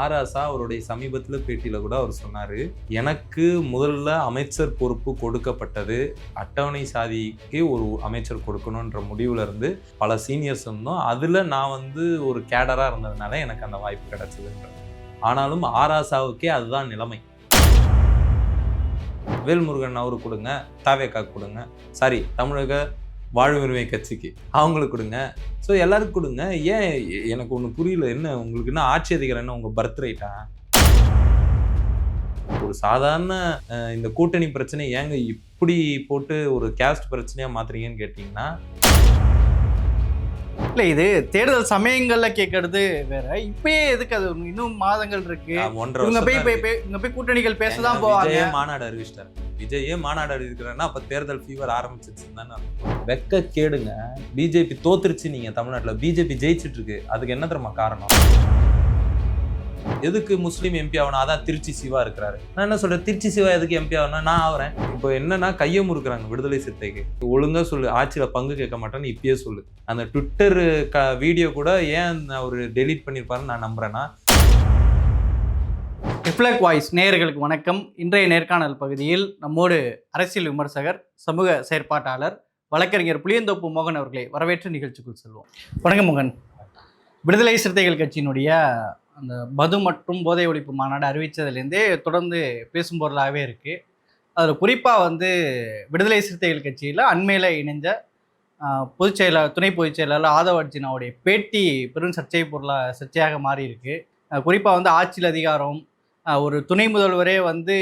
ஆராசா அவருடைய சமீபத்தில் பேட்டியில் கூட அவர் சொன்னார் எனக்கு முதல்ல அமைச்சர் பொறுப்பு கொடுக்கப்பட்டது அட்டவணை சாதிக்கு ஒரு அமைச்சர் கொடுக்கணுன்ற முடிவில் இருந்து பல சீனியர்ஸ் இருந்தோம். அதில் நான் வந்து ஒரு கேடராக இருந்ததுனால எனக்கு அந்த வாய்ப்பு கிடைச்சதுன்ற ஆனாலும் ஆராசாவுக்கே அதுதான் நிலைமை. வேல்முருகன் அவரு கொடுங்க தாவேக்கா கொடுங்க. சாரி தமிழக வாழ்வுரிமை கட்சிக்கு. அவங்களுக்கு கொடுங்க. ஸோ எல்லாருக்கும் கொடுங்க. ஏன் எனக்கு ஒன்று புரியல. என்ன உங்களுக்கு என்ன ஆட்சி அதிகாரம்? என்ன உங்கள் பர்த் ரைட்டா ஒரு சாதாரண இந்த கூட்டணி பிரச்சனை ஏங்க இப்படி போட்டு ஒரு கேஸ்ட் பிரச்சனையாக மாத்துறீங்கன்னு கேட்டிங்கன்னா? இல்ல இது தேர்தல் சமயங்கள்ல கேட்கறது வேற. இப்பயே எதுக்கு அது? இன்னும் மாதங்கள் இருக்கு. ஒன்றரை போய் தான் போய் கூட்டணிகள் பேசதான் போவாங்க. மாநாடு அறிவிச்சிட்டாரு. விஜயே மாநாடு அறிவிக்கிறாருன்னா அப்ப தேர்தல் ஃபீவர் ஆரம்பிச்சிருச்சுன்னு தானே வெக்க கேடுங்க. பிஜேபி தோத்துருச்சு நீங்க தமிழ்நாட்டுல. பிஜேபி ஜெயிச்சுட்டு இருக்கு அதுக்கு என்ன தெரியுமா காரணம்? எதுக்கு முஸ்லீம் எம்பி ஆகணும்? அதான் திருச்சி சிவா இருக்கிறாரு. நான் என்ன சொல்றேன்? திருச்சி சிவா எதுக்கு எம்பி ஆகணும் நான் ஆகிறேன் இப்போ என்னன்னா கையை முறுக்குறாங்க விடுதலை சிறுத்தைக்கு. ஒழுங்கா சொல்லு. ஆட்சியில பங்கு கேட்க மாட்டேன்னு இப்பயே சொல்லு. அந்த ட்விட்டர் க வீடியோ கூட ஏன் அவர் டெலீட் பண்ணியிருப்பாருன்னு நான் நம்புறேன்னா ரிஃப்ளெக்ட் வாய்ஸ் நேயர்களுக்கு வணக்கம். இன்றைய நேர்காணல் பகுதியில் நம்மோடு அரசியல் விமர்சகர் சமூக செயற்பாட்டாளர் வழக்கறிஞர் புளியந்தோப்பு மோகன் அவர்களை வரவேற்று நிகழ்ச்சிக்குள் செல்வோம். வணக்கம் மோகன். விடுதலை சிறுத்தைகள் கட்சியினுடைய அந்த மது மற்றும் போதை ஒழிப்பு மாநாடு அறிவித்ததுலேருந்தே தொடர்ந்து பேசும் பொருளாகவே இருக்குது அதில் குறிப்பாக வந்து விடுதலை சிறுத்தைகள் கட்சியில் அண்மையில் இணைஞ்ச ஆஹ், பொதுச் செயலாளர் துணை பொதுச் செயலாளர் ஆதவ அர்ஜுனாவுடைய பேட்டி பெரும் சர்ச்சை பொருளாக சர்ச்சையாக மாறி இருக்கு குறிப்பாக வந்து ஆட்சியில் அதிகாரம் ஒரு துணை முதல்வரே வந்து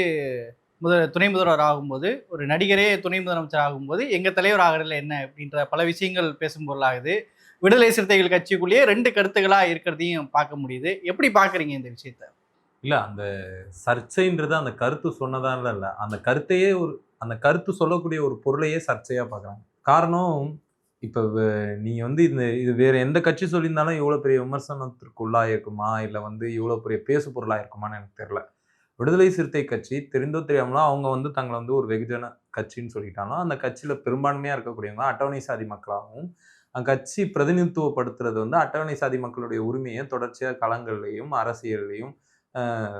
முதல் துணை முதல்வர் ஆகும்போது ஒரு நடிகரே துணை முதலமைச்சர் ஆகும்போது எங்கள் தலைவர் ஆகிறதுல என்ன அப்படின்ற பல விஷயங்கள் பேசும் பொருளாகுது. விடுதலை சிறுத்தைகள் கட்சிக்குள்ளேயே ரெண்டு கருத்துக்களாக இருக்கிறதையும் பார்க்க முடியுது. எப்படி பார்க்குறீங்க இந்த விஷயத்த? இல்லை அந்த சர்ச்சைன்றது அந்த கருத்து சொன்னதால இல்லை. அந்த கருத்தையே ஒரு அந்த கருத்து சொல்லக்கூடிய ஒரு பொருளையே சர்ச்சையாக பார்க்குறாங்க. காரணம் இப்போ நீங்கள் வந்து இந்த இது வேறு எந்த கட்சி சொல்லியிருந்தாலும் இவ்வளோ பெரிய விமர்சனத்திற்குள்ளாக இருக்குமா இல்லை வந்து இவ்வளோ பெரிய பேசு பொருளாக இருக்குமான்னு எனக்கு தெரியல விடுதலை சிறுத்தை கட்சி தெரிந்தோ தெரியாமலோ அவங்க வந்து தங்களை வந்து ஒரு வெகுஜன கட்சின்னு சொல்லிட்டாலும் அந்த கட்சியில் பெரும்பான்மையாக இருக்கக்கூடியவங்க அட்டவணை சாதி மக்களாகவும் அந்த கட்சி பிரதிநிதித்துவப்படுத்துறது வந்து அட்டவணை சாதி மக்களுடைய உரிமையை தொடர்ச்சியாக களங்கள்லையும் அரசியல்லையும்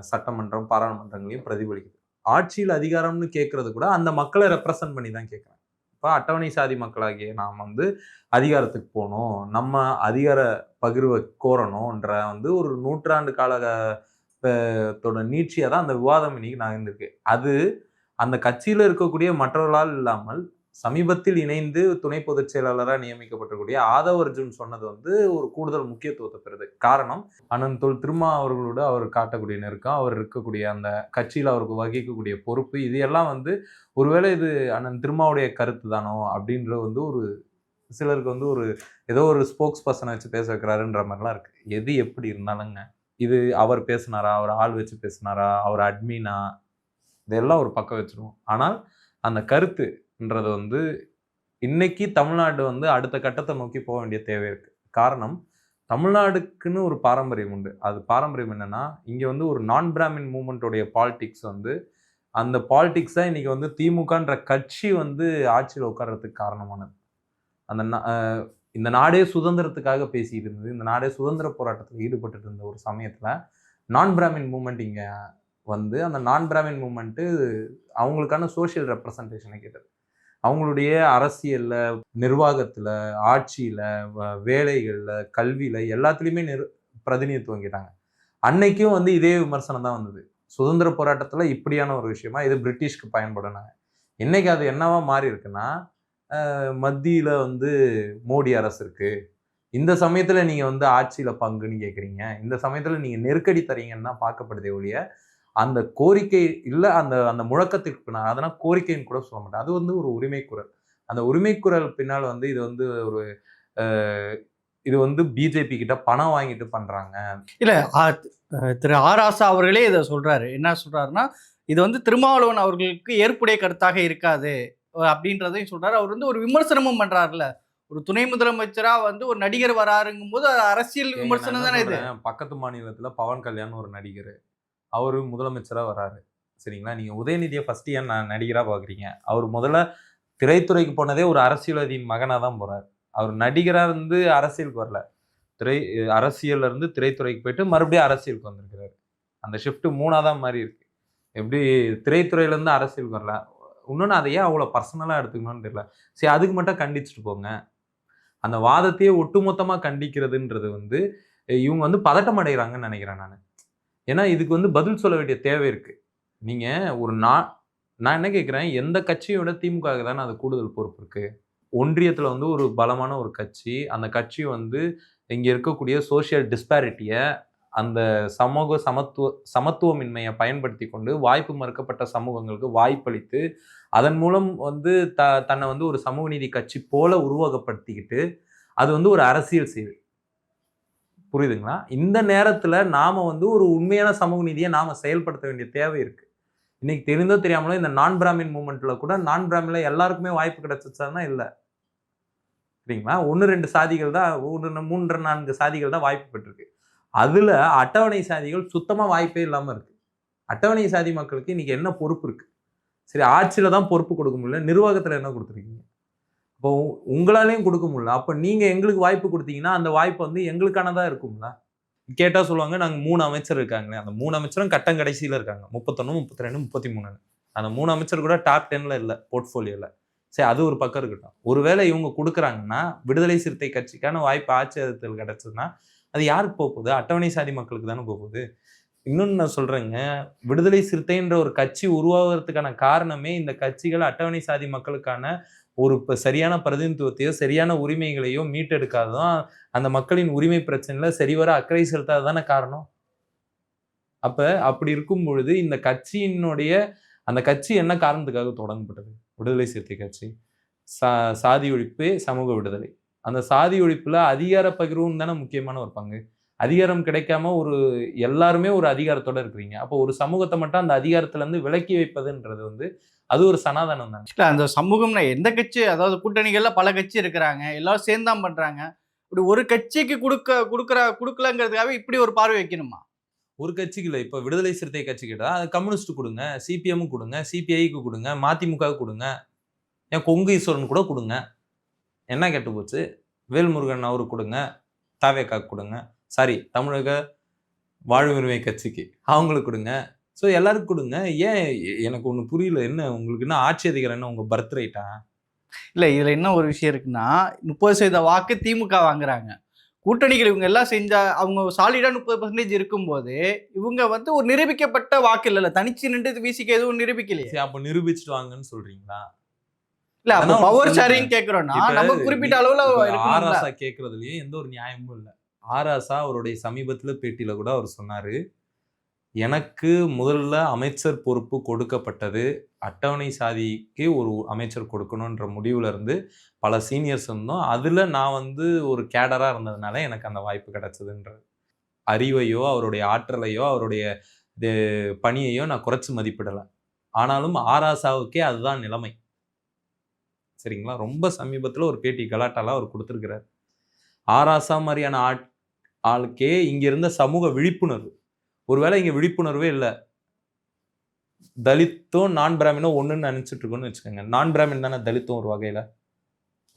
சட்டமன்றம் பாராளுமன்றங்களையும் பிரதிபலிக்குது. ஆட்சியில் அதிகாரம்னு கேட்கறது கூட அந்த மக்களை ரெப்ரசன்ட் பண்ணி தான் கேட்குறேன். இப்போ அட்டவணை சாதி மக்களாகிய நாம் வந்து அதிகாரத்துக்கு போகணும். நம்ம அதிகார பகிர்வை கோரணுன்ற வந்து ஒரு நூற்றாண்டு கால தோட நீட்சியாக தான் அந்த விவாதம் இன்னைக்கு நகர்ந்திருக்கு. அது அந்த கட்சியில் இருக்கக்கூடிய மற்றவர்களால் இல்லாமல் சமீபத்தில் இணைந்து துணை பொதுச் செயலாளராக நியமிக்கப்பட்டிருக்கூடிய ஆதவ அர்ஜுன் சொன்னது வந்து ஒரு கூடுதல் முக்கியத்துவத்தை பெறுது காரணம் அனந்த் தொல் திருமா அவர்களோட அவர் காட்டக்கூடிய நெருக்கம் அவர் இருக்கக்கூடிய அந்த கட்சியில் அவருக்கு வகிக்கக்கூடிய பொறுப்பு இது எல்லாம் வந்து ஒருவேளை இது அனந்த் திருமாவுடைய கருத்து தானோ அப்படின்ற வந்து ஒரு சிலருக்கு வந்து ஒரு ஏதோ ஒரு ஸ்போக்ஸ் பர்சனை வச்சு பேச வைக்கிறாருன்ற மாதிரிலாம் இருக்கு. எது எப்படி இருந்தாலுங்க இது அவர் பேசினாரா அவர் ஆள் வச்சு பேசினாரா அவர் அட்மினா இதெல்லாம் ஒரு பக்கம் வச்சிருவோம். ஆனால் அந்த கருத்து என்றது வந்து இன்னைக்கு தமிழ்நாடு வந்து அடுத்த கட்டத்தை நோக்கி போக வேண்டிய தேவை இருக்கு. காரணம் தமிழ்நாடுக்குன்னு ஒரு பாரம்பரியம் உண்டு. அது பாரம்பரியம் என்னன்னா இங்கே வந்து ஒரு நான் பிராமின் மூமெண்ட்டோடைய பாலிடிக்ஸ் வந்து அந்த பாலிடிக்ஸ் தான் இன்னைக்கு வந்து திமுகன்ற கட்சி வந்து ஆட்சியில் உட்கார்றதுக்கு காரணமானது. அந்த இந்த நாடே சுதந்திரத்துக்காக பேசிட்டு இருந்தது இந்த நாடே சுதந்திர போராட்டத்தில் ஈடுபட்டு இருந்த ஒரு சமயத்தில் நான் பிராமின் மூமெண்ட் இங்கே வந்து அந்த நான் பிராமின் மூமெண்ட்டு அவங்களுக்கான சோஷியல் ரெப்ரசன்டேஷனை கேட்டது. அவங்களுடைய அரசியலில் நிர்வாகத்தில் ஆட்சியில் வேலைகளில் கல்வியில் எல்லாத்துலேயுமே நிர் பிரதிநிதித்துவம் கேட்டாங்க. அன்னைக்கும் வந்து இதே விமர்சனம் தான் வந்தது. சுதந்திர போராட்டத்தில் இப்படியான ஒரு விஷயமா இது பிரிட்டிஷ்க்கு பயன்படுனாங்க. இன்றைக்கி அது என்னவா மாறி இருக்குன்னா மத்தியில் வந்து மோடி அரசு இருக்குது இந்த சமயத்தில் நீங்கள் வந்து ஆட்சியில் பங்குன்னு கேட்குறீங்க இந்த சமயத்தில் நீங்கள் நெருக்கடி தரீங்கன்னு தான் பார்க்கப்படுதே ஒழிய அந்த கோரிக்கை இல்ல அந்த அந்த முழக்கத்துக்கு நான் அதெல்லாம் கோரிக்கைன்னு கூட சொல்ல மாட்டேன். அது வந்து ஒரு உரிமை குரல் அந்த உரிமை குரல் பின்னால் வந்து இது வந்து ஒரு இது வந்து பிஜேபி கிட்ட பணம் வாங்கிட்டு பண்றாங்க. இல்லை திரு ஆராசா அவர்களே இதை சொல்றாரு. என்ன சொல்றாருன்னா இது வந்து திருமாவளவன் அவர்களுக்கு ஏற்புடைய கருத்தாக இருக்காது. அப்படின்றதையும் சொல்றாரு. அவர் வந்து ஒரு விமர்சனமும் பண்றாருல்ல. ஒரு துணை முதலமைச்சரா வந்து ஒரு நடிகர் வராருங்கும் போது அது அரசியல் விமர்சனம் தானே இது? பக்கத்து மாநிலத்துல பவன் கல்யாண் ஒரு நடிகர். அவர் முதலமைச்சராக வராரு. சரிங்களா? நீங்கள் உதயநிதியை ஃபஸ்ட்டு ஏன் நான் நடிகராக பார்க்குறீங்க அவர் முதல்ல திரைத்துறைக்கு போனதே ஒரு அரசியல்வாதியின் மகனாக தான் போகிறார் அவர் நடிகராக இருந்து அரசியலுக்கு வரல. திரை அரசியல்ல இருந்து திரைத்துறைக்கு போயிட்டு மறுபடியும் அரசியலுக்கு வந்திருக்கிறாரு. அந்த ஷிஃப்ட் மூணாக தான் மாறி இருக்கு. எப்படி திரைத்துறையிலேருந்து அரசியலுக்கு வரல. இன்னொன்று அதை ஏன் அவ்வளோ பர்சனலாக எடுத்துக்கணும்னு தெரியல. சரி அதுக்கு மட்டும் கண்டிச்சுட்டு போங்க. அந்த வாதத்தையே ஒட்டுமொத்தமாக கண்டிக்கிறதுன்றது வந்து இவங்க வந்து பதட்டம் அடைகிறாங்கன்னு நினைக்கிறேன் நான். ஏன்னா இதுக்கு வந்து பதில் சொல்ல வேண்டிய தேவை இருக்குது நீங்கள் ஒரு நான் நான் என்ன கேட்குறேன் எந்த கட்சியோட திமுக தானே அது கூடுதல் பொறுப்பு இருக்குது ஒன்றியத்தில் வந்து ஒரு பலமான ஒரு கட்சி அந்த கட்சி வந்து இங்கே இருக்கக்கூடிய சோஷியல் டிஸ்பாரிட்டியை அந்த சமூக சமத்துவ சமத்துவமின்மையை பயன்படுத்தி கொண்டு வாய்ப்பு மறுக்கப்பட்ட சமூகங்களுக்கு வாய்ப்பளித்து அதன் மூலம் வந்து த தன்னை வந்து ஒரு சமூக நீதி கட்சி போல உருவகப்படுத்திக்கிட்டு அது வந்து ஒரு அரசியல் செய்யுது புரியுதுங்களா? இந்த நேரத்தில் நாம் வந்து ஒரு உண்மையான சமூக நீதியை நாம் செயல்படுத்த வேண்டிய தேவை இருக்குது இன்றைக்கி தெரிந்தோ தெரியாமலோ இந்த நான் பிராமின் மூமெண்ட்டில் கூட நான் பிராமினில் எல்லாருக்குமே வாய்ப்பு கிடைச்சிச்சான்னா இல்லை. சரிங்களா? ஒன்று ரெண்டு சாதிகள் தான் ஒன்று மூன்று நான்கு சாதிகள் தான் வாய்ப்பு பெற்றிருக்கு. அதில் அட்டவணை சாதிகள் சுத்தமாக வாய்ப்பே இல்லாமல் இருக்குது அட்டவணை சாதி மக்களுக்கு இன்றைக்கி என்ன பொறுப்பு இருக்குது சரி ஆட்சியில் தான் பொறுப்பு கொடுக்க முடியல நிர்வாகத்தில் என்ன கொடுத்துருக்கீங்க? இப்போ உ- உங்களாலையும் கொடுக்க முடியல. அப்போ நீங்கள் எங்களுக்கு வாய்ப்பு கொடுத்தீங்கன்னா அந்த வாய்ப்பு வந்து எங்களுக்கானதாக இருக்கும்ல? கேட்டால் சொல்லுவாங்க நாங்கள் மூணு அமைச்சர் இருக்காங்களே. அந்த மூணு அமைச்சரும் கட்டம் கடைசியில் இருக்காங்க. முப்பத்தொன்னு முப்பத்தி ரெண்டு முப்பத்தி மூணு அந்த மூணு அமைச்சர் கூட டாப் டெனில் இல்லை போர்ட்ஃபோலியோவில் சரி அது ஒரு பக்கம் இருக்கட்டும். ஒருவேளை இவங்க கொடுக்குறாங்கன்னா விடுதலை சிறுத்தை கட்சிக்கான வாய்ப்பு ஆட்சி கிடச்சதுன்னா அது யாருக்கு போக போகுது? அட்டவணை சாதி மக்களுக்கு தானே போக போகுது? இன்னொன்று நான் சொல்கிறேங்க விடுதலை சிறுத்தைன்ற ஒரு கட்சி உருவாகிறதுக்கான காரணமே இந்த கட்சிகள் அட்டவணை சாதி மக்களுக்கான ஒரு இப்போ சரியான பிரதிநிதித்துவத்தையோ சரியான உரிமைகளையோ மீட்டெடுக்காததான் அந்த மக்களின் உரிமை பிரச்சனையில் சரிவர அக்கறை செலுத்தாத தானே காரணம்? அப்ப அப்படி இருக்கும் பொழுது இந்த கட்சியினுடைய அந்த கட்சி என்ன காரணத்துக்காக தொடங்கப்பட்டது? விடுதலை சிறுத்தை கட்சி. சா சாதி ஒழிப்பு சமூக விடுதலை. அந்த சாதி ஒழிப்புல அதிகார பகிர்வும் தானே முக்கியமான ஒரு பங்கு. அதிகாரம் கிடைக்காம ஒரு எல்லாருமே ஒரு அதிகாரத்தோட இருக்கிறீங்க. அப்போ ஒரு சமூகத்தை மட்டும் அந்த அதிகாரத்துல இருந்து விலக்கி வைப்பதுன்றது வந்து அது ஒரு சனாதனம் தானே. இல்ல அந்த சமூகம்னா எந்த கட்சி அதாவது கூட்டணிகள்ல பல கட்சி இருக்கிறாங்க. எல்லாரும் சேர்ந்தான் பண்றாங்க. இப்படி ஒரு கட்சிக்கு கொடுக்க கொடுக்குற கொடுக்கலங்கிறதுக்காக இப்படி ஒரு பார்வை வைக்கணுமா? ஒரு கட்சிக்கு இல்லை. இப்போ விடுதலை சிறுத்தை கட்சி கேட்டா அது கம்யூனிஸ்ட் கொடுங்க சிபிஎம் கொடுங்க சிபிஐக்கு கொடுங்க மதிமுக கொடுங்க ஏன் கொங்கு ஈஸ்வரன் கூட கொடுங்க. என்ன கெட்டு போச்சு? வேல்முருகன் அவருக்கு கொடுங்க தாவேக்காக்கு கொடுங்க. சாரி தமிழக வாழ்வுரிமை கட்சிக்கு. அவங்களுக்கு கொடுங்க. ஸோ எல்லாருக்கும் கொடுங்க. ஏன் எனக்கு ஒன்று புரியல. என்ன உங்களுக்கு என்ன ஆட்சி அதிகாரம்? என்ன உங்க பர்த் ரைட்டா இல்ல இதுல என்ன ஒரு விஷயம் இருக்குன்னா முப்பது சதவீத வாக்கு திமுக வாங்குறாங்க. கூட்டணிகள் இவங்க எல்லாம் செஞ்சா அவங்க சாலிடா முப்பது பர்சன்டேஜ் இருக்கும்போது இவங்க வந்து ஒரு நிரூபிக்கப்பட்ட வாக்கு இல்லைல்ல. தனிச்சு நின்று வீசிக்க எதுவும் நிரூபிக்கலையே. அப்போ நிரூபிச்சுட்டு வாங்கன்னு சொல்றீங்களா? இல்ல பவர். ஷேரிங் கேக்குறோம்னா நம்ம குறிப்பிட்ட அளவுல ஆராசா கேட்கறதுலயும் எந்த ஒரு நியாயமும் இல்லை. ஆராசா அவருடைய சமீபத்தில் பேட்டியில் கூட அவர் சொன்னார் எனக்கு முதல்ல அமைச்சர் பொறுப்பு கொடுக்கப்பட்டது அட்டவணை சாதிக்கு ஒரு அமைச்சர் கொடுக்கணுன்ற முடிவில் இருந்து பல சீனியர்ஸ் இருந்தோம். அதில் நான் வந்து ஒரு கேடராக இருந்ததுனால எனக்கு அந்த வாய்ப்பு கிடைச்சதுன்ற அறிவையோ அவருடைய ஆற்றலையோ அவருடைய இது பணியையோ நான் குறைச்சி மதிப்பிடலை. ஆனாலும் ஆராசாவுக்கே அதுதான் நிலைமை. சரிங்களா? ரொம்ப சமீபத்தில் ஒரு பேட்டி கலாட்டாலாம் அவர் கொடுத்துருக்கிறார். ஆராசா மாதிரியான ஆட் ஆளுக்கே இங்க இருந்த சமூக விழிப்புணர்வு. ஒருவேளை இங்க விழிப்புணர்வே இல்லை. தலித்தும் நான் பிராமினும் ஒன்றுன்னு நினைச்சிட்டு இருக்கோம்னு வச்சுக்கோங்க. நான் பிராமின் தானே தலித்தும் ஒரு வகையில்?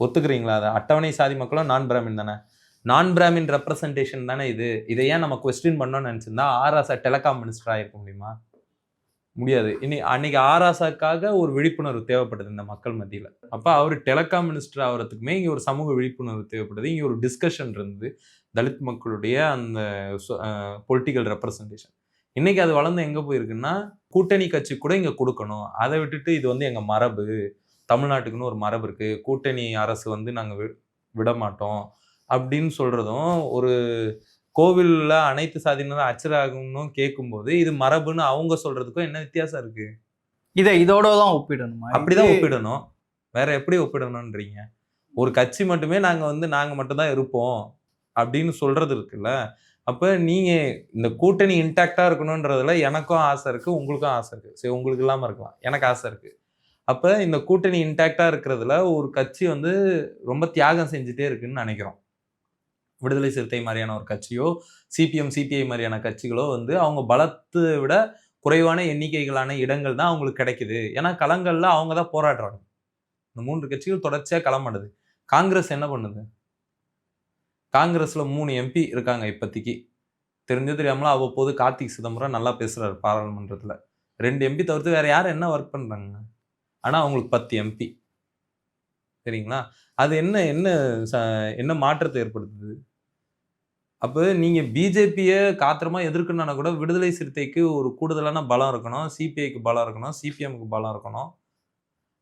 ஒத்துக்கிறீங்களா அதை? அட்டவணை சாதி மக்களும் நான் பிராமின் தானே? நான் பிராமின் ரெப்ரசன்டேஷன் தானே இது? இதை ஏன் நம்ம கொஸ்டின் பண்ணோம்னு நினச்சிருந்தா ஆராசா டெலகாம் மினிஸ்டர் ஆகிருக்க முடியுமா? முடியாது. இனி அன்னைக்கு ஆராசாக்காக ஒரு விழிப்புணர்வு தேவைப்படுது இந்த மக்கள் மத்தியில். அப்போ அவர் டெலகாம் மினிஸ்டர் ஆகிறதுக்குமே இங்கே ஒரு சமூக விழிப்புணர்வு தேவைப்படுது இங்கே ஒரு டிஸ்கஷன் இருந்து தலித் மக்களுடைய அந்த பொலிட்டிக்கல் ரெப்ரசன்டேஷன் இன்னைக்கு அது வளர்ந்து எங்கே போயிருக்குன்னா கூட்டணி கட்சி கூட இங்கே கொடுக்கணும். அதை விட்டுட்டு இது வந்து எங்கள் மரபு. தமிழ்நாட்டுக்குன்னு ஒரு மரபு இருக்குது கூட்டணி அரசு வந்து நாங்கள் வி- விட மாட்டோம் அப்படின்னு சொல்கிறதும் ஒரு கோவில்ல அனைத்து சாதியினரும் அச்சராகணும் கேட்கும்போது இது மரபுன்னு அவங்க சொல்றதுக்கும் என்ன வித்தியாசம் இருக்கு? இதை இதோட தான் ஒப்பிடணுமா? அப்படிதான் ஒப்பிடணும். வேற எப்படி ஒப்பிடணும்ன்றீங்க? ஒரு கட்சி மட்டுமே நாங்க வந்து நாங்க மட்டும்தான் இருப்போம் அப்படின்னு சொல்றது இருக்குல்ல? அப்ப நீங்க இந்த கூட்டணி இன்டாக்டா இருக்கணும்ன்றதுல எனக்கும் ஆசை இருக்கு உங்களுக்கும் ஆசை இருக்கு. சரி உங்களுக்கு இல்லாம இருக்கலாம். எனக்கு ஆசை இருக்கு. அப்ப இந்த கூட்டணி இன்டாக்டா இருக்கிறதுல ஒரு கட்சி வந்து ரொம்ப தியாகம் செஞ்சுட்டே இருக்குன்னு நினைக்கிறோம். விடுதலை சிறுத்தை மாதிரியான ஒரு கட்சியோ சிபிஎம் சிபிஐ மாதிரியான கட்சிகளோ வந்து அவங்க பலத்தை விட குறைவான எண்ணிக்கைகளான இடங்கள் தான் அவங்களுக்கு கிடைக்குது. ஏன்னா களங்களில் அவங்க தான் போராடுறாங்க. இந்த மூன்று கட்சிகள் தொடர்ச்சியாக களமாடுது காங்கிரஸ் என்ன பண்ணுது? காங்கிரஸில் மூணு எம்பி இருக்காங்க இப்போதைக்கு தெரிஞ்சோ தெரியாமலோ அவ்வப்போது கார்த்திக் சிதம்பரம் நல்லா பேசுகிறார் பாராளுமன்றத்தில். ரெண்டு எம்பி தவிர்த்து வேறு யார் என்ன ஒர்க் பண்ணுறாங்க ஆனால் அவங்களுக்கு பத்து எம்பி சரிங்களா? அது என்ன என்ன ச- என்ன மாற்றத்தை ஏற்படுத்துது? அப்போ நீங்கள் பிஜேபியை காத்திரமாக எதிர்க்கணும்னா கூட விடுதலை சிறுத்தைக்கு ஒரு கூடுதலான பலம் இருக்கணும். சிபிஐக்கு பலம் இருக்கணும். சிபிஎம்க்கு பலம் இருக்கணும்.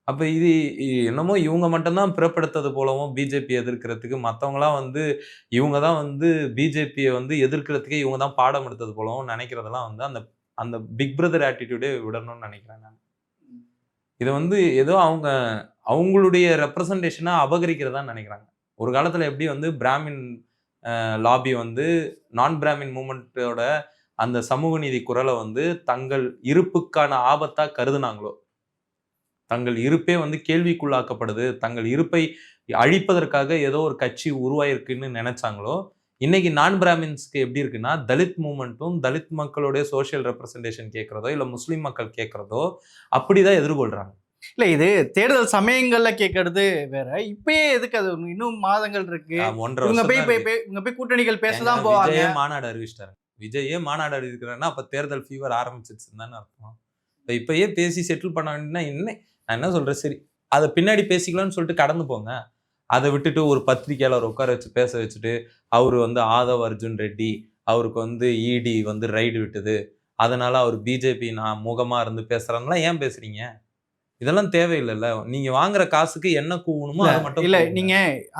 அப்போ இது என்னமோ இவங்க மட்டும்தான் பிறப்படுத்தது போலவும் பிஜேபி எதிர்க்கிறதுக்கு மற்றவங்களாம் வந்து இவங்க தான் வந்து பிஜேபியை வந்து எதிர்க்கிறதுக்கே இவங்க தான் பாடம் எடுத்தது போலவும் நினைக்கிறதெல்லாம் வந்து அந்த அந்த பிக் பிரதர் ஆட்டிடியூடே விடணும்னு நினைக்கிறேன் நான். இதை வந்து ஏதோ அவங்க அவங்களுடைய ரெப்ரசன்டேஷனை அபகரிக்கிறதா நினைக்கிறாங்க. ஒரு காலத்தில் எப்படி வந்து பிராமின் லாபி வந்து நான் பிராமின் மூமெண்ட்டோட அந்த சமூக நீதி குரலை வந்து தங்கள் இருப்புக்கான ஆபத்தா கருதுனாங்களோ? தங்கள் இருப்பே வந்து கேள்விக்குள்ளாக்கப்படுது. தங்கள் இருப்பை அழிப்பதற்காக ஏதோ ஒரு கட்சி உருவாயிருக்குன்னு நினைச்சாங்களோ? இன்னைக்கு நான் பிராமின்ஸ்க்கு எப்படி இருக்குன்னா தலித் மூமெண்ட்டும் தலித் மக்களுடைய சோஷியல் ரெப்ரசன்டேஷன் கேட்கறதோ இல்லை முஸ்லீம் மக்கள் கேட்கறதோ அப்படிதான் எதிர்கொள்றாங்க. இல்ல இது தேர்தல் சமயங்கள்ல கேட்கறது வேற. இப்பயே எதுக்கு அது இன்னும் மாதங்கள் இருக்கு. இவங்க போய் போய் இவங்க போய் கூட்டணிகள் பேசதான் போவாங்க. மாநாடு அறிவிச்சிட்டாரு. விஜயே மாநாடு அறிவிக்கிறாருன்னா அப்ப தேர்தல் ஃபீவர் ஆரம்பிச்சிருச்சுன்னு தானே அர்த்தம். இப்ப இப்பயே பேசி செட்டில் பண்ண வேண்டியதுன்னா என்ன? நான் என்ன சொல்றேன்? சரி அதை பின்னாடி பேசிக்கலாம்னு சொல்லிட்டு கடந்து போங்க. அதை விட்டுட்டு ஒரு பத்திரிக்கையாளர் உட்கார வச்சு பேச வச்சுட்டு அவர் வந்து ஆதவ் அர்ஜுன் ரெட்டி அவருக்கு வந்து இடி வந்து ரைடு விட்டுது. அதனால அவர் பிஜேபி நான் முகமா இருந்து பேசுறாங்கலாம் ஏன் பேசுறீங்க? இதெல்லாம் தேவையில்லைல்ல. நீங்க வாங்குற காசுக்கு என்ன கூவணுமோ அதை மட்டும் இல்ல. நீங்க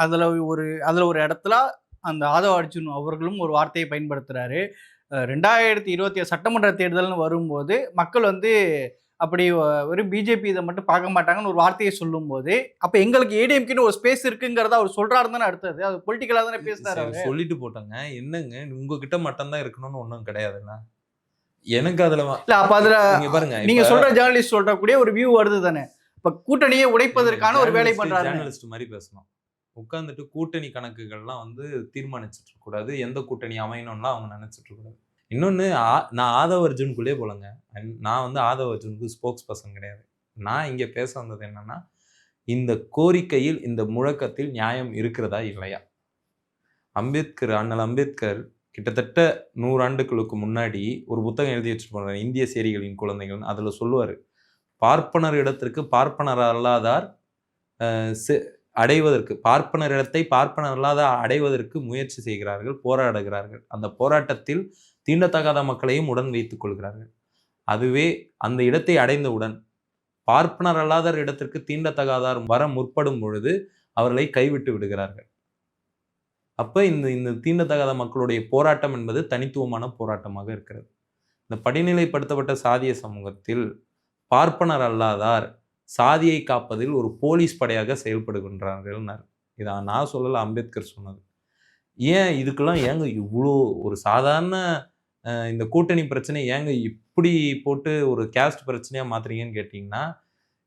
அதுல ஒரு அதுல ஒரு இடத்துல அந்த ஆதவ அர்ஜுன் அவர்களும் ஒரு வார்த்தையை பயன்படுத்துறாரு. ரெண்டாயிரத்தி இருபத்தி சட்டமன்ற தேர்தல்னு வரும்போது மக்கள் வந்து அப்படி வெறும் பிஜேபி இதை மட்டும் பார்க்க மாட்டாங்கன்னு ஒரு வார்த்தையை சொல்லும்போது அப்ப எங்களுக்கு ஏடிஎம்கின்னு ஒரு ஸ்பேஸ் இருக்குங்கிறத அவர் சொல்றாரு தானே அடுத்தது. அது பொலிட்டிக்கலா தானே பேசுறாரு. சொல்லிட்டு போட்டோங்க. என்னங்க? உங்ககிட்ட மட்டும்தான் இருக்கணும்னு ஒண்ணும் கிடையாதுல்ல? எனக்கு அதுல இல்ல அப்ப அதுல பாருங்க நீங்க சொல்ற ஜேர்னலிஸ்ட் சொல்ற கூடிய ஒரு வியூ வருது தானே? இப்ப கூட்டணியை உடைப்பதற்கான ஒரு வேலை பண்றாரு ஜேர்னலிஸ்ட் மாதிரி பேசணும். உட்காந்துட்டு கூட்டணி கணக்குகள்லாம் வந்து தீர்மானிச்சிட்டு கூடாது எந்த கூட்டணி அமையணும்லாம் அவங்க நினைச்சிட்டு இருக்க கூடாது இன்னொன்னு ஆ- நான் ஆதவ அர்ஜுனுக்குள்ளே போலங்க. நான் வந்து ஆதவ அர்ஜுனுக்கு ஸ்போக்ஸ் பர்சன் கிடையாது. நான் இங்க பேச வந்தது என்னன்னா இந்த கோரிக்கையில் இந்த முழக்கத்தில் நியாயம் இருக்கிறதா இல்லையா? அம்பேத்கர் அண்ணல் அம்பேத்கர் கிட்டத்தட்ட நூறாண்டுகளுக்கு முன்னாடி ஒரு புத்தகம் எழுதி வச்சுட்டு போனார் இந்திய சேரிகளின் குழந்தைகள் அதில் சொல்லுவார் பார்ப்பனர் இடத்திற்கு பார்ப்பனர் அல்லாதார் அடைவதற்கு பார்ப்பனர் இடத்தை பார்ப்பனர் அல்லாத அடைவதற்கு முயற்சி செய்கிறார்கள் போராடுகிறார்கள். அந்த போராட்டத்தில் தீண்டத்தகாத மக்களையும் உடன் வைத்துக் கொள்கிறார்கள். அதுவே அந்த இடத்தை அடைந்தவுடன் பார்ப்பனர் அல்லாதார் இடத்திற்கு தீண்டத்தகாதார் வர முற்படும் பொழுது அவர்களை கைவிட்டு விடுகிறார்கள். அப்போ இந்த இந்த தீண்டத்தகாத மக்களுடைய போராட்டம் என்பது தனித்துவமான போராட்டமாக இருக்கிறது. இந்த படிநிலைப்படுத்தப்பட்ட சாதிய சமூகத்தில் பார்ப்பனர் அல்லாதார் சாதியை காப்பதில் ஒரு போலீஸ் படையாக செயல்படுகின்றார்கள்னார் இதை நான் சொல்லலை அம்பேத்கர் சொன்னது. ஏன் இதுக்கெல்லாம் ஏங்க இவ்வளோ ஒரு சாதாரண இந்த கூட்டணி பிரச்சனை ஏங்க இப்படி போட்டு ஒரு கேஸ்ட் பிரச்சனையாக மாற்றுறீங்கன்னு கேட்டிங்கன்னா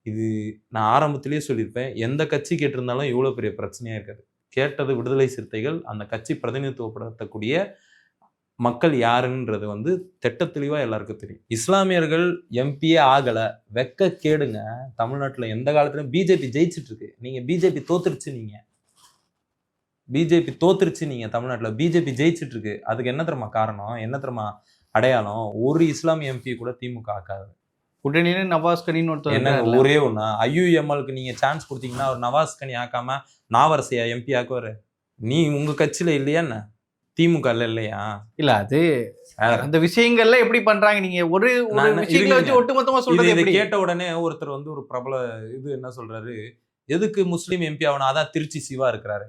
இது நான் ஆரம்பத்திலேயே சொல்லியிருப்பேன். எந்த கட்சி கேட்டிருந்தாலும் இவ்வளோ பெரிய பிரச்சனையாக இருக்காது. கேட்டது விடுதலை சிறுத்தைகள் அந்த கட்சி பிரதிநிதித்துவப்படுத்தக்கூடிய மக்கள் யாருன்றது வந்து திட்ட தெளிவாக எல்லாருக்கும் தெரியும். இஸ்லாமியர்கள் எம்பியே ஆகலை வெக்க கேடுங்க. தமிழ்நாட்டில் எந்த காலத்துலையும் பிஜேபி ஜெயிச்சிட்டு இருக்கு பிஜேபி தோத்துருச்சு நீங்கள் பிஜேபி தோத்துருச்சு நீங்கள் தமிழ்நாட்டில். பிஜேபி ஜெயிச்சிட்டு இருக்கு அதுக்கு என்ன தரமா காரணம்? என்ன தரமா அடையாளம்? ஒரு இஸ்லாமிய எம்பி கூட திமுக ஆக்காது. கூட்டணியில நவாஸ் கனின்னு ஒருத்தர் என்ன. ஒரே ஒண்ணா? ஐயுஎம்எல்க்கு நீங்க சான்ஸ் கொடுத்தீங்கன்னா அவர் நவாஸ் கனி ஆக்காம நாவரசையா எம்பி ஆக்குவாரு. நீ உங்க கட்சியில இல்லையா என்ன? திமுக ல இல்லையா? இல்ல அது. அந்த விஷயங்கள்ல எப்படி பண்றாங்க நீங்க? ஒரு விஷயங்களை வச்சு. ஒட்டுமொத்தமா சொல்றது இதை கேட்ட உடனே ஒருத்தர் வந்து ஒரு பிரபல இது என்ன சொல்றாரு? எதுக்கு முஸ்லீம் எம்பி ஆகணும்? அதான் திருச்சி சிவா இருக்கிறாரு.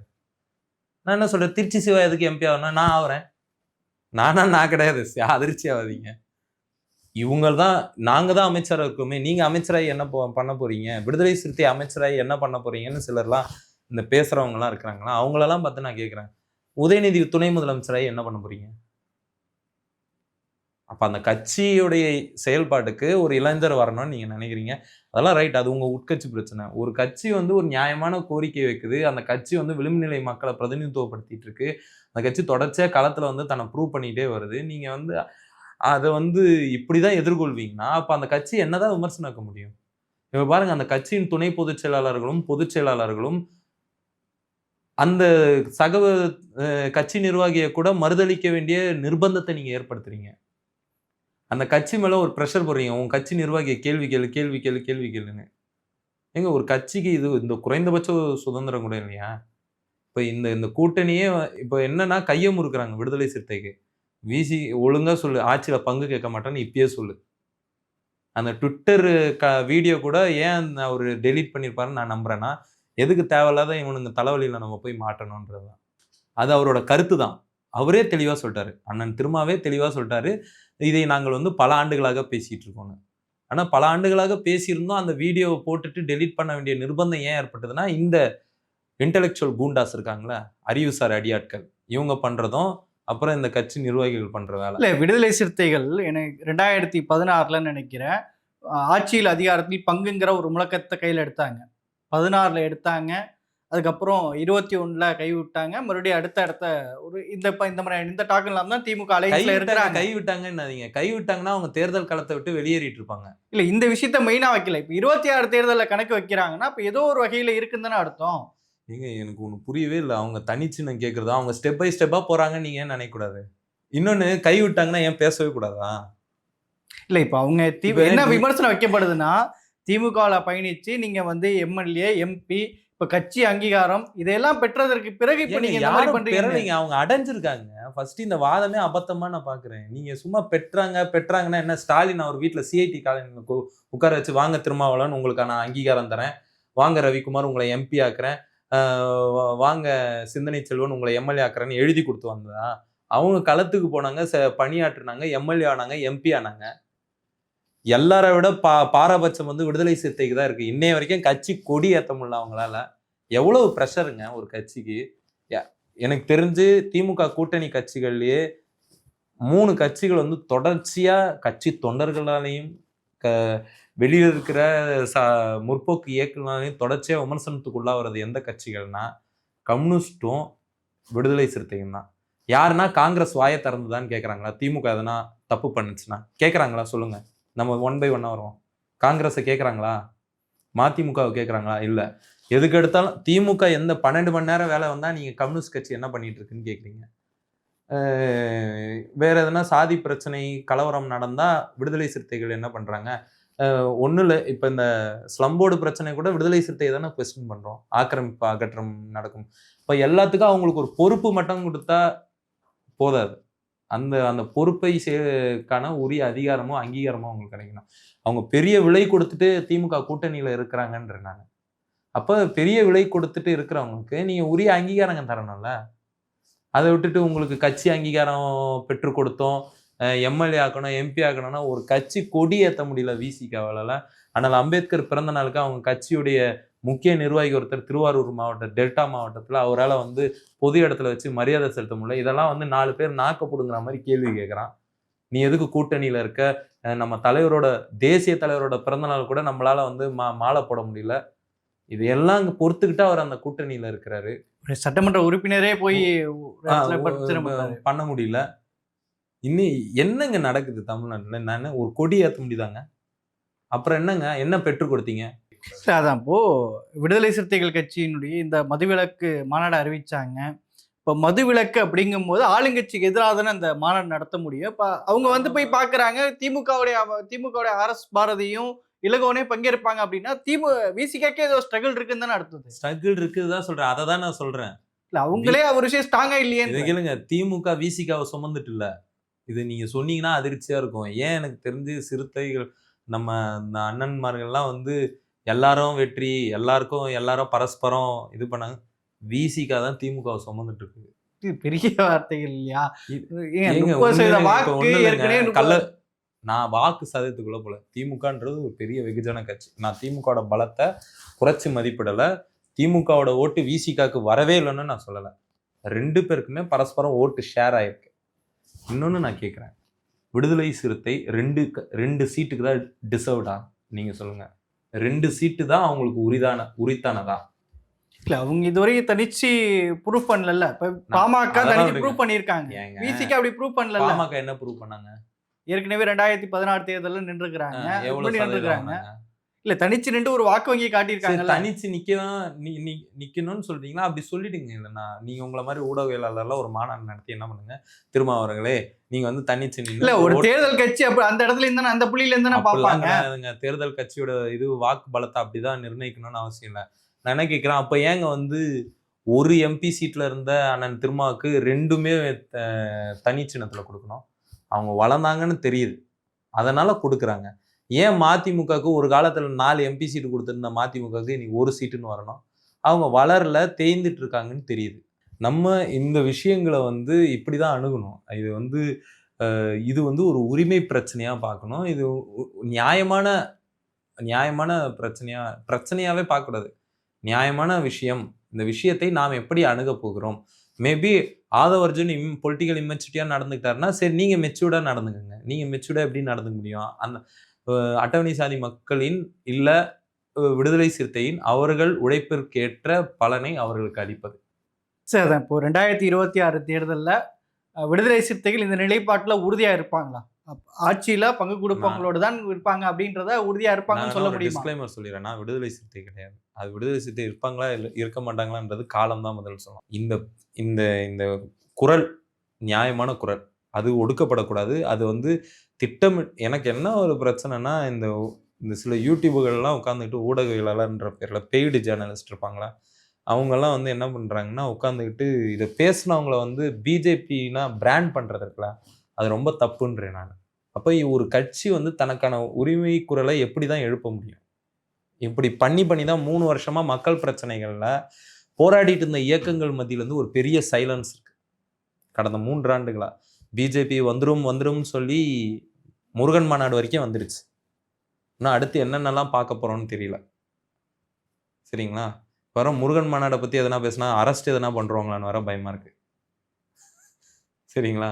நான் என்ன சொல்றேன்? திருச்சி சிவா எதுக்கு எம்பி ஆகணும் நான் ஆகுறேன் நானா நான் கிடையாது. அதிர்ச்சி ஆகாதீங்க இவங்க தான் நாங்க தான் அமைச்சராக இருக்கோமே நீங்க அமைச்சராகி என்ன பண்ண போறீங்க? விடுதலை சிறுத்தை அமைச்சராகி என்ன பண்ண போறீங்கன்னு சிலர்லாம் இந்த பேசுறவங்க எல்லாம் இருக்கிறாங்களா? அவங்களெல்லாம் பார்த்து நான் கேட்குறேன். உதயநிதி துணை முதலமைச்சராகி என்ன பண்ண போறீங்க? அப்ப அந்த கட்சியுடைய செயல்பாட்டுக்கு ஒரு இளைஞர் வரணும்னு நீங்க நினைக்கிறீங்க? அதெல்லாம் ரைட் அது உங்க உட்கட்சி பிரச்சனை. ஒரு கட்சி வந்து ஒரு நியாயமான கோரிக்கை வைக்குது அந்த கட்சி வந்து விளிம்பு நிலை மக்களை பிரதிநிதித்துவப்படுத்திட்டு இருக்கு. அந்த கட்சி தொடர்ச்சியா களத்தில் வந்து தன்னை ப்ரூவ் பண்ணிகிட்டே வருது. நீங்க வந்து அதை வந்து இப்படி தான் எதிர்கொள்வீங்கன்னா அப்போ அந்த கட்சி என்னதான் விமர்சனம் வைக்க முடியும்? இப்போ பாருங்க அந்த கட்சியின் துணை பொதுச் செயலாளர்களும் பொதுச் செயலாளர்களும் அந்த சக கட்சி நிர்வாகியை கூட மறுதளிக்க வேண்டிய நிர்பந்தத்தை நீங்கள் ஏற்படுத்துறீங்க. அந்த கட்சி மேலே ஒரு ப்ரெஷர் போடுறீங்க. உன் கட்சி நிர்வாகியை கேள்வி கேளு கேள்வி கேளு கேள்வி கேளுன்னு. ஏங்க ஒரு கட்சிக்கு இது இந்த குறைந்தபட்ச சுதந்திரம் கூட இல்லையா? இப்போ இந்த இந்த கூட்டணியே இப்போ என்னன்னா கையை முறுக்குறாங்க விடுதலை சிறுத்தைக்கு. விசி ஒழுங்காக சொல்லு. ஆட்சியில் பங்கு கேட்க மாட்டேன்னு இப்பயே சொல்லு. அந்த ட்விட்டரு க வீடியோ கூட ஏன் அவர் டெலீட் பண்ணியிருப்பாருன்னு நான் நம்புறேன்னா எதுக்கு தேவையில்லாத இவனுங்க தலைவலியில் நம்ம போய் மாட்டணுன்றது தான் அது அவரோட கருத்து தான் அவரே தெளிவாக சொல்லிட்டாரு. அண்ணன் திருமாவே தெளிவாக சொல்லிட்டாரு. இதை நாங்கள் வந்து பல ஆண்டுகளாக பேசிகிட்டு இருக்கோம்னு ஆனால் பல ஆண்டுகளாக பேசியிருந்தோம். அந்த வீடியோவை போட்டுட்டு டெலீட் பண்ண வேண்டிய நிர்பந்தம் ஏன் ஏற்பட்டதுன்னா இந்த இன்டெலெக்சுவல் கூண்டாஸ் இருக்காங்களே அறிவுசார் அடியாட்கள். இவங்க பண்ணுறதும் அப்புறம் இந்த கட்சி நிர்வாகிகள் பண்ணுற வேலை. இல்ல விடுதலை சிறுத்தைகள் எனக்கு ரெண்டாயிரத்தி பதினாறுல நினைக்கிறேன் ஆட்சியில் அதிகாரத்தில் பங்குங்கிற ஒரு முழக்கத்தை கையில் எடுத்தாங்க. பதினாறுல எடுத்தாங்க. அதுக்கப்புறம் இருபத்தி ஒண்ணுல கை விட்டாங்க மறுபடியும் அடுத்த அடுத்த ஒரு இந்த இந்த மாதிரி இந்த டாக்கெல்லாம் தான் திமுக விட்டாங்க இருக்கிறாங்க. கை விட்டாங்கன்னு கை விட்டாங்கன்னா அவங்க தேர்தல் களத்தை விட்டு வெளியேறிட்டு இருப்பாங்க. இல்ல இந்த விஷயத்த மெயினா வைக்கல. இப்ப இருபத்தி ஆறு தேர்தலில் கணக்கு வைக்கிறாங்கன்னா இப்ப ஏதோ ஒரு வகையில இருக்குன்னு தானே அர்த்தம். ஏங்க எனக்கு ஒன்று புரியவே இல்லை. அவங்க தனிச்சு நான் கேட்குறது அவங்க ஸ்டெப் பை ஸ்டெப்பாக போகிறாங்கன்னு நீங்கள் ஏன் நினைக்கக்கூடாது? இன்னொன்று கை விட்டாங்கன்னா ஏன் பேசவே கூடாதா? இல்ல இப்ப அவங்க தி- இப்ப என்ன விமர்சனம் வைக்கப்படுதுன்னா திமுகவில் பயணிச்சு நீங்க வந்து எம்எல்ஏ எம்பி இப்ப கட்சி அங்கீகாரம் இதெல்லாம் பெற்றதற்கு பிறகு இப்ப நீங்க மாதிரி யாரும் பண்றீங்க. அவங்க அடைஞ்சிருக்காங்க. ஃபர்ஸ்ட் இந்த வாதமே அபத்தமா நான் பாக்குறேன். நீங்க சும்மா பெற்றாங்க பெற்றாங்கன்னா என்ன? ஸ்டாலின் அவர் வீட்டுல சிஐடி காலையில் உட்கார வச்சு வாங்க திருமாவளவன் உங்களுக்கான அங்கீகாரம் தரேன். வாங்க ரவிக்குமார் உங்களை எம்பி ஆக்குறேன். வாங்க சிந்தனை செல்வன் உங்களை எம்எல்ஏ ஆக்குறேன்னு எழுதி கொடுத்து வந்ததா? அவங்க களத்துக்கு போனாங்க ச- பணியாற்றுனாங்க எம்எல்ஏ ஆனாங்க எம்பி ஆனாங்க. எல்லாரை விட பா பாரபட்சம் வந்து விடுதலை சிறுத்தைக்கு தான் இருக்குது இன்னைய வரைக்கும் கட்சி கொடி ஏற்ற முடியல அவங்களால. எவ்வளவு ப்ரெஷருங்க ஒரு கட்சிக்கு. ய- எனக்கு தெரிஞ்சு திமுக கூட்டணி கட்சிகள்லேயே மூணு கட்சிகள் வந்து தொடர்ச்சியாக கட்சி தொண்டர்களாலையும் க வெளியில் இருக்கிற ச முற்போக்கு இயக்கங்களையும் தொடர்ச்சியாக விமர்சனத்துக்குள்ளாகிறது எந்த கட்சிகள்னா கம்யூனிஸ்டும் விடுதலை சிறுத்தையும் தான். யாருன்னா காங்கிரஸ் வாயை திறந்துதான்னு கேட்குறாங்களா திமுக எதனா தப்பு பண்ணுச்சுன்னா? கேட்குறாங்களா சொல்லுங்கள் நம்ம ஒன் பை ஒன்னாக வருவோம். காங்கிரஸை கேட்குறாங்களா மதிமுகவை கேட்குறாங்களா இல்லை. எதுக்கு எடுத்தாலும் திமுக எந்த பன்னெண்டு மணி நேரம் வேலை வந்தால் நீங்கள் கம்யூனிஸ்ட் கட்சி என்ன பண்ணிட்டு இருக்குன்னு கேட்குறீங்க வேற எதனா சாதி பிரச்சனை கலவரம் நடந்தால் விடுதலை சிறுத்தைகள் என்ன பண்ணுறாங்க ஒன்றும் இல்லை இப்போ இந்த ஸ்லம்போர்டு பிரச்சனை கூட விடுதலை சிறுத்தை தானே கொஸ்டின் பண்ணுறோம் ஆக்கிரமிப்பு அகற்றம் நடக்கும். இப்போ எல்லாத்துக்கும் அவங்களுக்கு ஒரு பொறுப்பு மட்டும் கொடுத்தா போதாது. அந்த அந்த பொறுப்பை செய்யக்கான உரிய அதிகாரமும் அங்கீகாரமும் அவங்களுக்கு கிடைக்கணும். அவங்க பெரிய விலை கொடுத்துட்டு திமுக கூட்டணியில் இருக்கிறாங்கன்ற நான். அப்போ பெரிய விலை கொடுத்துட்டு இருக்கிறவங்களுக்கு நீங்கள் உரிய அங்கீகாரங்க தரணும்ல. அதை விட்டுட்டு உங்களுக்கு கட்சி அங்கீகாரம் பெற்றுக் கொடுத்தோம். எம்எல்ஏ ஆக்கணும் எம்பி ஆக்கணும்னா ஒரு கட்சி கொடி ஏற்ற முடியல விசிகாவால ஆனால் அம்பேத்கர் பிறந்த நாளுக்கு அவங்க கட்சியுடைய முக்கிய நிர்வாகி ஒருத்தர் திருவாரூர் மாவட்ட டெல்டா மாவட்டத்தில் அவரால் வந்து பொது இடத்துல வச்சு மரியாதை செலுத்த முடியல. இதெல்லாம் வந்து நாலு பேர் நாக்கப்படுங்கிற மாதிரி கேள்வி கேட்குறான் நீ எதுக்கு கூட்டணியில் இருக்க? நம்ம தலைவரோட தேசிய தலைவரோட பிறந்த நாள் கூட நம்மளால வந்து மா மாலை போட முடியல. இது எல்லாம் பொறுத்துக்கிட்டு அவர் அந்த கூட்டணியில இருக்கிறாரு. சட்டமன்ற உறுப்பினரே போய். பண்ண முடியல. இன்னும் என்னங்க நடக்குது தமிழ்நாட்டுல? நான் ஒரு கொடி ஏற்ற முடியுதாங்க? அப்புறம் என்னங்க? என்ன பெற்றுக் கொடுத்தீங்க? அதான். இப்போ விடுதலை சிறுத்தைகள் கட்சியினுடைய இந்த மதுவிலக்கு மாநாடு அறிவிச்சாங்க. இப்போ மதுவிலக்கு அப்படிங்கும்போது ஆளுங்கட்சிக்கு எதிராக தானே அந்த மாநாடு நடத்த முடியும். இப்போ அவங்க வந்து போய் பார்க்குறாங்க திமுகவுடைய திமுகவுடைய ஆர்எஸ் பாரதியும் இலகோனே பங்கேற்பாங்க அப்படின்னா திமு விசிகாக்கே ஏதோ ஸ்ட்ரகிள் இருக்குன்னு தானே அடுத்தது ஸ்ட்ரகிள் இருக்குதுதான் சொல்றேன். அதை தான் நான் சொல்றேன். இல்ல அவங்களே ஒரு விஷயம் ஸ்ட்ராங்கா இல்லையே கேளுங்க. திமுக விசிகாவை சுமந்துட்டு இல்ல. இது நீங்க சொன்னீங்கன்னா அதிர்ச்சியா இருக்கும். ஏன் எனக்கு தெரிஞ்சு சிறுத்தைகள் நம்ம இந்த அண்ணன்மார்கள்லாம் வந்து எல்லாரும் வெற்றி எல்லாருக்கும் எல்லாரும் பரஸ்பரம் இது பண்ணாங்க. விசிகா தான் திமுகவை சுமந்துட்டு இருக்கு பெரிய வார்த்தைகள் இல்லையா? கள்ள நான் வாக்கு சதவீதத்துக்குள்ள போல. திமுகன்றது ஒரு பெரிய வெகுஜன கட்சி. நான் திமுகவோட பலத்தை குறைச்சி மதிப்பிடல. திமுகவோட ஓட்டு விசிகாக்கு வரவே இல்லைன்னு நான் சொல்லலை. ரெண்டு பேருக்குமே பரஸ்பரம் ஓட்டு ஷேர் ஆயிருக்கு. இன்னொன்று நான் கேட்குறேன் விடுதலை சிறுத்தை ரெண்டு ரெண்டு சீட்டுக்கு தான் டிசர்வ்டா நீங்க சொல்லுங்க. ரெண்டு சீட்டு தான் அவங்களுக்கு உரிதான உரித்தானதா? இல்ல அவங்க இதுவரையும் தனிச்சு ப்ரூவ் பண்ணல இப்ப பாமக தனிச்சு. ப்ரூவ் பண்ணிருக்காங்க விசிக்கு அப்படி ப்ரூவ் பண்ணல பாமக என்ன ப்ரூவ் பண்ணாங்க? ஏற்கனவே ரெண்டாயிரத்தி பதினாறு தேர்தலில் நின்றுக்கிறாங்க நின்றுக்கிறாங்க? இல்ல தனிச்சு நின்று ஒரு வாக்கு வங்கி சரி, காட்டியிருக்காங்கல்ல. தனிச்சு நிக்கலாம் நீ நீ நிக்கணும்னு சொல்றீங்களா? அப்படி சொல்லிடுங்க இல்லைன்னா நீங்க உங்களை மாதிரி ஊடகவியலாளர்லாம் ஒரு மாநாடு நடத்தி என்ன பண்ணுங்க? திருமாவர்களே நீங்க வந்து தனிச்சு இல்ல ஒரு தேர்தல் கட்சி அப்ப அந்த இடத்துல இருந்தா அந்த புள்ளியில இருந்து பாப்பாங்க. தேர்தல் கட்சியோட இது வாக்கு பலத்தை அப்படிதான் நிர்ணயிக்கணும்னு அவசியம் இல்லை. நான் என்ன கேட்கிறேன் அப்ப ஏங்க வந்து ஒரு எம்பி சீட்ல இருந்த அண்ணன் திருமாவுக்கு ரெண்டுமே தனி சின்னத்துல கொடுக்கணும்? அவங்க வளர்ந்தாங்கன்னு தெரியுது. அதனால கொடுக்குறாங்க. ஏன் மதிமுகவுக்கு ஒரு காலத்தில் நாலு எம்பி சீட்டு கொடுத்துருந்த மதிமுகவுக்கு இன்னைக்கு ஒரு சீட்டுன்னு வரணும்? அவங்க வளரல தேய்ந்துட்டு இருக்காங்கன்னு தெரியுது. நம்ம இந்த விஷயங்களை வந்து இப்படி தான் அணுகணும். இது வந்து இது வந்து ஒரு உரிமை பிரச்சனையாக பார்க்கணும். இது நியாயமான நியாயமான பிரச்சனையாக பிரச்சனையாகவே பார்க்கக்கூடாது. நியாயமான விஷயம். இந்த விஷயத்தை நாம் எப்படி அணுக போகிறோம்? மேபி ஆதவர்ஜுன் இம் பொலிட்டிக்கல் இம்மெச்சூரிட்டியாக நடந்துக்கிட்டாருன்னா சரி நீங்கள் மெச்சூர்டாக நடந்துக்கங்க. நீங்கள் மெச்சூர்டாக எப்படி நடந்துக்க முடியும்? அந்த அட்டவணை சாதி மக்களின் இல்லை விடுதலை சிறுத்தையின் அவர்கள் உழைப்பிற்கேற்ற பலனை அவர்களுக்கு அளிப்பது. சரி அதான் இப்போ ரெண்டாயிரத்தி இருபத்தி ஆறு தேர்தல்ல விடுதலை சிறுத்தைகள் இந்த நிலைப்பாட்டுல உறுதியா இருப்பாங்களா? ஆட்சியில பங்கு கொடுப்பவங்களோட தான் இருப்பாங்க அப்படின்றத உறுதியா இருப்பாங்கன்னு சொல்ல முடியுமா? டிஸ்க்ளைமர் சொல்லிடுறேன். நான் விடுதலை சிறுத்தை கிடையாது. அது விடுதலை சிறுத்தை இருப்பாங்களா இல்லை இருக்க மாட்டாங்களான்றது காலம் தான் முதல் சொல்லலாம் இந்த இந்த இந்த குரல் நியாயமான குரல். அது ஒடுக்கப்படக்கூடாது. அது வந்து திட்டம் எனக்கு என்ன ஒரு பிரச்சனைனா இந்த இந்த சில யூடியூபுகள்லாம் உட்காந்துக்கிட்டு ஊடகவியலாளர்ன்ற பேரில் பெய்டு ஜேர்னலிஸ்ட் இருப்பாங்களா? அவங்கெல்லாம் வந்து என்ன பண்ணுறாங்கன்னா உட்காந்துக்கிட்டு இதை பேசினவங்கள வந்து பிஜேபினா பிராண்ட் பண்ணுறது இருக்குல்ல அது ரொம்ப தப்புன்றேன் நான். அப்போ ஒரு கட்சி வந்து தனக்கான உரிமை குரலை எப்படி தான் எழுப்ப முடியும்? இப்படி பண்ணி பண்ணி தான் மூணு வருஷமாக மக்கள் பிரச்சனைகளில் போராடிட்டு இருந்த இயக்கங்கள் மத்தியிலேருந்து ஒரு பெரிய சைலன்ஸ் இருக்குது கடந்த மூன்றாண்டுகளாக பிஜேபி வந்துரும் வந்துரும்னு சொல்லி முருகன் மாநாடு வரைக்கும் வந்துடுச்சு இன்னும் அடுத்து என்னென்னலாம் பார்க்க போறோம்னு தெரியல. சரிங்களா? வர முருகன் மாநாடை பத்தி எதனா பேசினா அரெஸ்ட் எதனா பண்றவங்களான்னு வர பயமா இருக்கு. சரிங்களா?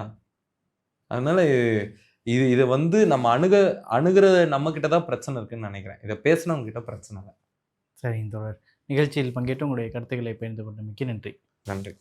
அதனால இது இதை வந்து நம்ம அணுக அணுகிற நம்ம கிட்ட தான் பிரச்சனை இருக்குன்னு நினைக்கிறேன். இதை பேசினவங்க கிட்ட பிரச்சனை இல்லை. சரிங்க தோழர். நிகழ்ச்சியில் பங்கேற்று உங்களுடைய கருத்துக்களை பகிர்ந்து கொண்டமைக்கு நன்றி. நன்றி.